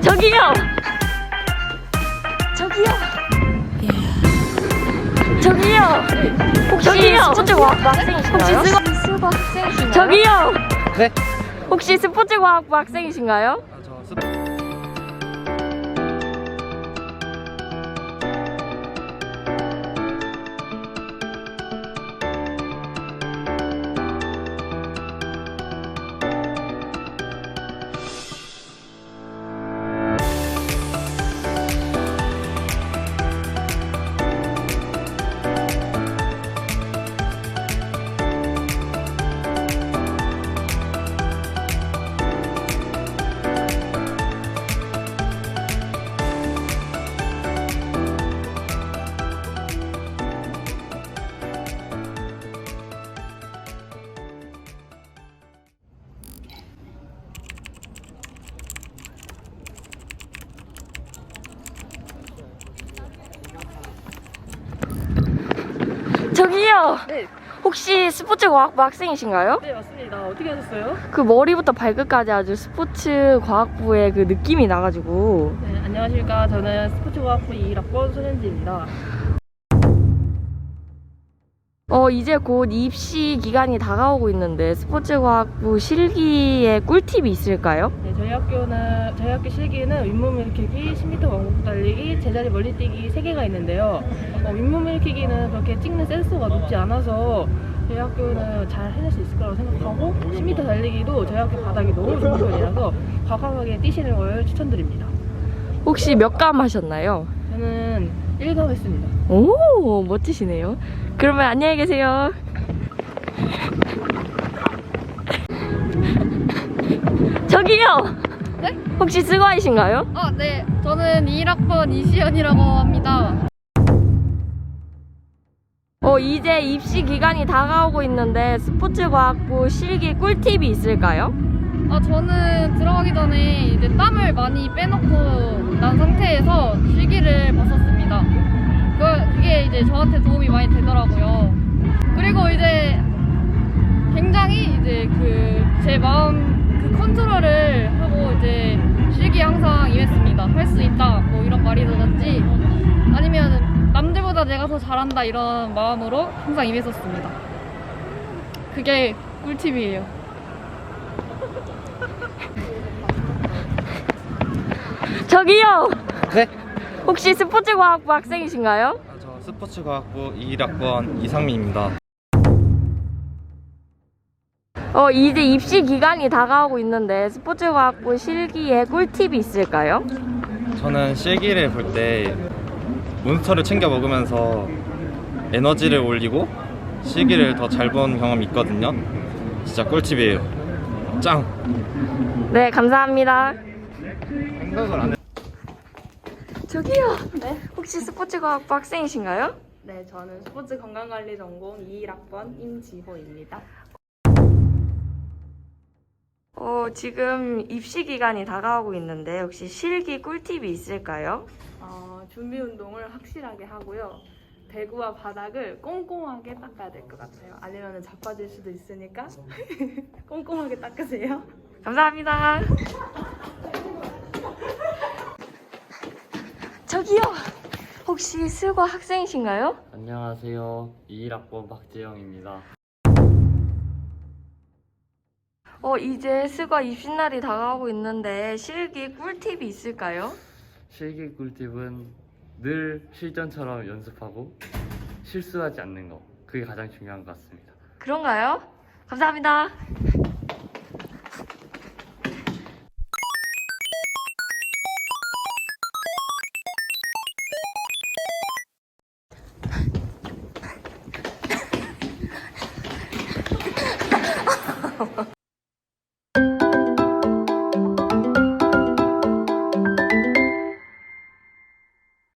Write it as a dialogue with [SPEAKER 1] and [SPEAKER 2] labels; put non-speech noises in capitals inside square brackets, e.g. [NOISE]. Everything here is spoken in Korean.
[SPEAKER 1] 저기요. 저기요. 예. 저기요. 혹시 저기요.
[SPEAKER 2] 스포츠 과학부 학생이신가요?
[SPEAKER 1] 저기요.
[SPEAKER 3] 네.
[SPEAKER 1] 혹시 스포츠 과학부 학생이신가요?
[SPEAKER 3] 아, 저...
[SPEAKER 1] 저기요.
[SPEAKER 4] 네.
[SPEAKER 1] 혹시 스포츠 과학부 학생이신가요?
[SPEAKER 4] 네 맞습니다. 어떻게 하셨어요?
[SPEAKER 1] 그 머리부터 발끝까지 아주 스포츠 과학부의 그 느낌이 나가지고
[SPEAKER 4] 네 안녕하십니까. 저는 스포츠과학부 2학번 손현지입니다.
[SPEAKER 1] 어 이제 곧 입시 기간이 다가오고 있는데 스포츠 과학부 실기에 꿀팁이 있을까요?
[SPEAKER 4] 네 저희 학교는 저희 학교 실기는 윗몸 일으키기, 10m 왕복 달리기, 제자리 멀리 뛰기 3개가 있는데요. 어, 윗몸 일으키기는 그렇게 찍는 센서가 높지 않아서 저희 학교는 잘 해낼 수 있을 거라고 생각하고 10m 달리기도 저희 학교 바닥이 너무 좋은 편이라서 과감하게 뛰시는 걸 추천드립니다.
[SPEAKER 1] 혹시 몇 감 하셨나요?
[SPEAKER 4] 저는 1급 했습니다.
[SPEAKER 1] 오 멋지시네요. 그러면 안녕히 계세요. 저기요.
[SPEAKER 2] 네?
[SPEAKER 1] 혹시 스과이신가요?
[SPEAKER 2] 아, 네. 저는 1학번 이시연이라고 합니다.
[SPEAKER 1] 어 이제 입시 기간이 다가오고 있는데 스포츠 과학부 실기 꿀팁이 있을까요?
[SPEAKER 2] 아, 저는 들어가기 전에 이제 땀을 많이 빼놓고 난 상태에서 실기를 봤었습니다. 그, 그게 이제 저한테 도움이 많이 되더라고요. 내가 더 잘한다 이런 마음으로 항상 임했었습니다. 그게 꿀팁이에요. [LAUGHS]
[SPEAKER 1] 저기요.
[SPEAKER 3] 네?
[SPEAKER 1] 혹시 스포츠 과학부 학생이신가요?
[SPEAKER 3] 아, 저 스포츠과학부 21학번 이상민입니다.
[SPEAKER 1] 어 이제 입시 기간이 다가오고 있는데 스포츠 과학부 실기에 꿀팁이 있을까요?
[SPEAKER 3] 저는 실기를 볼 때 몬스터를 챙겨 먹으면서 에너지를 올리고 실기를 더 잘 본 경험이 있거든요. 진짜 꿀팁이에요. 짱!
[SPEAKER 1] 네 감사합니다.
[SPEAKER 3] 생각을 안 해.
[SPEAKER 1] 저기요. 네. 혹시 스포츠 과학부 학생이신가요?
[SPEAKER 4] 네, 저는 스포츠 건강관리 전공 21학번 임지호입니다.
[SPEAKER 1] 어 지금 입시 기간이 다가오고 있는데 혹시 실기 꿀팁이 있을까요?
[SPEAKER 4] 어, 준비 운동을 확실하게 하고요. 배구와 바닥을 꼼꼼하게 닦아야 될 것 같아요. 아니면 자빠질 수도 있으니까 [LAUGHS] 꼼꼼하게 닦으세요.
[SPEAKER 1] 감사합니다. [LAUGHS] 저기요. 혹시 수과 학생이신가요?
[SPEAKER 5] 안녕하세요. 21학번 박재영입니다.
[SPEAKER 1] 어 이제 수과 입시날이 다가오고 있는데 실기 꿀팁이 있을까요?
[SPEAKER 5] 실기 꿀팁은 늘 실전처럼 연습하고 실수하지 않는 거. 그게 가장 중요한 것 같습니다.
[SPEAKER 1] 그런가요? 감사합니다.